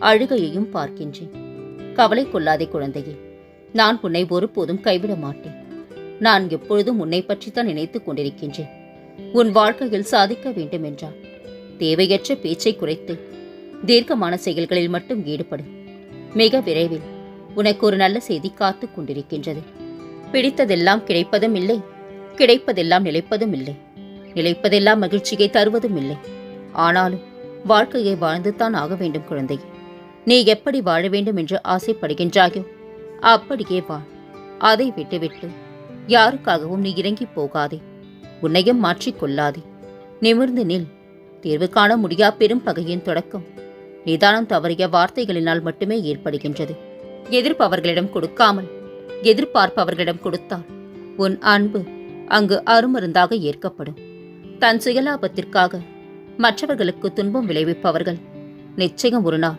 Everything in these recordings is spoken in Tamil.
அழுகையையும் பார்க்கின்றேன். கவலை கொள்ளாதே குழந்தையே நான் உன்னை ஒருபோதும் கைவிட மாட்டேன். நான் எப்பொழுதும் உன்னை பற்றித்தான் நினைத்துக் கொண்டிருக்கின்றேன். உன் வாழ்க்கையில் சாதிக்க வேண்டும் என்றால் தேவையற்ற பேச்சை குறைத்து தீர்க்கமான செயல்களில் மட்டும் ஈடுபடு. மிக விரைவில் உனக்கு ஒரு நல்ல செய்தி காத்துக் கொண்டிருக்கின்றது. பிடித்ததெல்லாம் கிடைப்பதும் இல்லை கிடைப்பதெல்லாம் நிலைப்பதும் இல்லை. நிலைப்பதெல்லாம் மகிழ்ச்சியை தருவதும் இல்லை. ஆனாலும் வாழ்க்கையை வாழ்ந்துதான் ஆக வேண்டும் குழந்தை நீ எப்படி வாழ வேண்டும் என்று ஆசைப்படுகின்றாயோ அப்படியே வாழ் அதை விட்டுவிட்டு யாருக்காகவும் நீ இறங்கி போகாதே. உன்னையும் மாற்றிக் கொள்ளாதே. நிமிர்ந்து நில். தீர்வு காண முடியா பெரும் பகையின் தொடக்கம். நிதானம் தவறிய வார்த்தைகளினால் மட்டுமே ஏற்படுகின்றது. எதிர்ப்பவர்களிடம் கொடுக்காமல் எதிர்பார்ப்பவர்களிடம் கொடுத்தால் உன் அன்பு அங்கு அருமருந்தாக ஏற்கப்படும். தன் சுயலாபத்திற்காக மற்றவர்களுக்கு துன்பம் விளைவிப்பவர்கள் நிச்சயம் ஒரு நாள்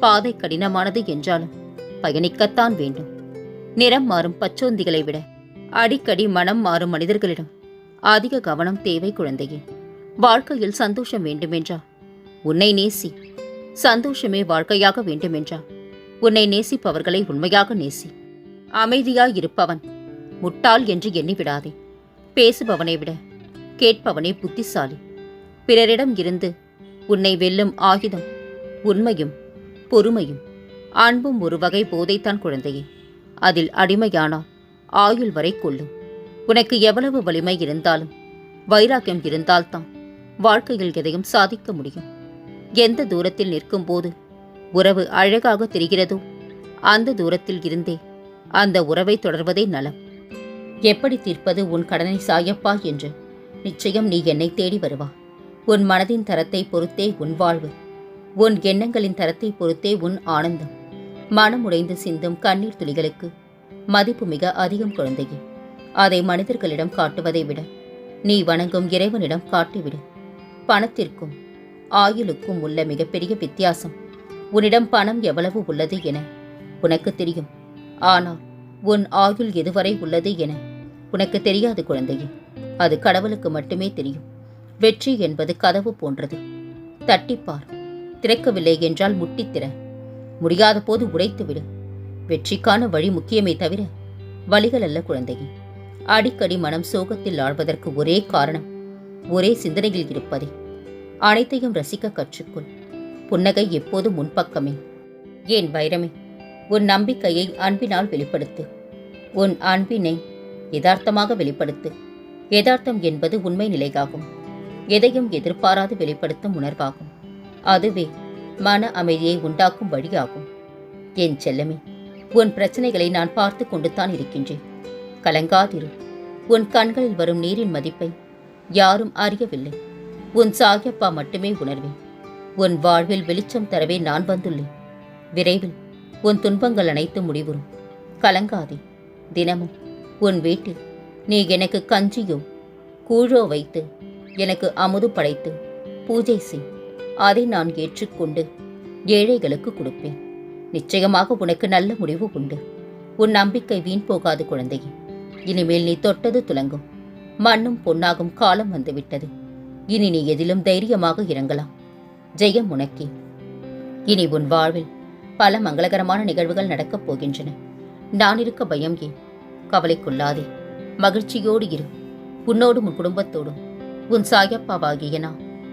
பாதை கடினமானது என்றாலும் பயணிக்கத்தான் வேண்டும். நிறம் மாறும் பச்சோந்திகளை விட அடிக்கடி மனம் மாறும் மனிதர்களிடம் அதிக கவனம் தேவை குழந்தையே. வாழ்க்கையில் சந்தோஷம் வேண்டுமென்றால் உன்னை நேசி. சந்தோஷமே வாழ்க்கையாக வேண்டுமென்றா? உன்னை நேசிப்பவர்களை உண்மையாக நேசி. அமைதியாய் இருப்பவன் முட்டாள் என்று எண்ணிவிடாதே. பேசுபவனை விட கேட்பவனே புத்திசாலி. பிறரிடம் இருந்து உன்னை வெல்லும் ஆயுதம் உண்மையும் பொறுமையும் அன்பும் ஒரு வகை போதைத்தான் குழந்தையே. அதில் அடிமையானால் ஆயுள் வரை கொள்ளும் உனக்கு எவ்வளவு வலிமை இருந்தாலும் வைராக்கியம் இருந்தால்தான் வாழ்க்கையில் எதையும் சாதிக்க முடியும். எந்த தூரத்தில் நிற்கும் போது உறவு அழகாக தெரிகிறதோ அந்த தூரத்தில் இருந்தே அந்த உறவை தொடர்வதே நலம். எப்படி தீர்ப்பது உன் கடனை சாயப்பா என்று நிச்சயம் நீ என்னை தேடி வருவா. உன் மனதின் தரத்தை பொறுத்தே உன் வாழ்வு. உன் எண்ணங்களின் தரத்தை பொறுத்தே உன் ஆனந்தம். மனம் உடைந்து சிந்தும் கண்ணீர் துளிகளுக்கு மதிப்பு மிக அதிகம் குழந்தையே. அதை மனிதர்களிடம் காட்டுவதை விட நீ வணங்கும் இறைவனிடம் காட்டிவிடு. பணத்திற்கும் ஆயுளுக்கும் உள்ள மிகப்பெரிய வித்தியாசம் உன்னிடம் பணம் எவ்வளவு உள்ளது என உனக்கு தெரியும். ஆனால் உன் ஆயுள் எதுவரை உள்ளது என உனக்கு தெரியாது குழந்தையே. அது கடவுளுக்கு மட்டுமே தெரியும். வெற்றி என்பது கதவு போன்றது. தட்டிப்பார். திறக்கவில்லை என்றால் முட்டித் திற. முடியாத போது உடைத்துவிடு வெற்றிக்கான வழி முக்கியமே தவிர வழிகள் அல்ல குழந்தையே. அடிக்கடி மனம் சோகத்தில் ஆழ்வதற்கு ஒரே காரணம் ஒரே சிந்தனையில் இருப்பதே. அனைத்தையும் ரசிக்க கற்றுக்கொள். புன்னகை எப்போதும் முன்பக்கமே ஏன் வைரமே உன் நம்பிக்கையை அன்பினால் வெளிப்படுத்து. உன் அன்பினை யதார்த்தமாக வெளிப்படுத்து. யதார்த்தம் என்பது உண்மை நிலையாகும். எதையும் எதிர்பாராது வெளிப்படுத்தும் உணர்வாகும். அதுவே மன அமைதியை உண்டாக்கும் வழியாகும். என் செல்லமே உன் பிரச்சனைகளை நான் பார்த்து கொண்டுதான் இருக்கின்றேன். கலங்காதிரு. உன் கண்களில் வரும் நீரின் மதிப்பை யாரும் அறியவில்லை. உன் சாயப்பா மட்டுமே உணர்வேன். உன் வாழ்வில் வெளிச்சம் தரவே நான் வந்துள்ளேன். விரைவில் உன் துன்பங்கள் அனைத்தும் முடிவுறும். கலங்காதே. தினமும் உன் வீட்டில் நீ எனக்கு கஞ்சியோ கூழோ வைத்து எனக்கு அமுது படைத்து பூஜை செய். அதை நான் ஏற்றுக்கொண்டு ஏழைகளுக்கு கொடுப்பேன். நிச்சயமாக உனக்கு நல்ல முடிவு உண்டு. உன் நம்பிக்கை வீண் போகாது குழந்தையே. இனிமேல் நீ தொட்டது துலங்கும். மண்ணும் பொன்னாகும் காலம் வந்துவிட்டது. இனி நீ எதிலும் தைரியமாக இறங்கலாம். ஜெயம் உனக்கே. இனி உன் வாழ்வில் பல மங்களகரமான நிகழ்வுகள் நடக்கப் போகின்றன. நான் இருக்க பயம் ஏன்? கவலைக்குள்ளாதே. மகிழ்ச்சியோடு இரு. உன்னோடும் உன் குடும்பத்தோடும். உன் சாயப்பாவாகிய நான்.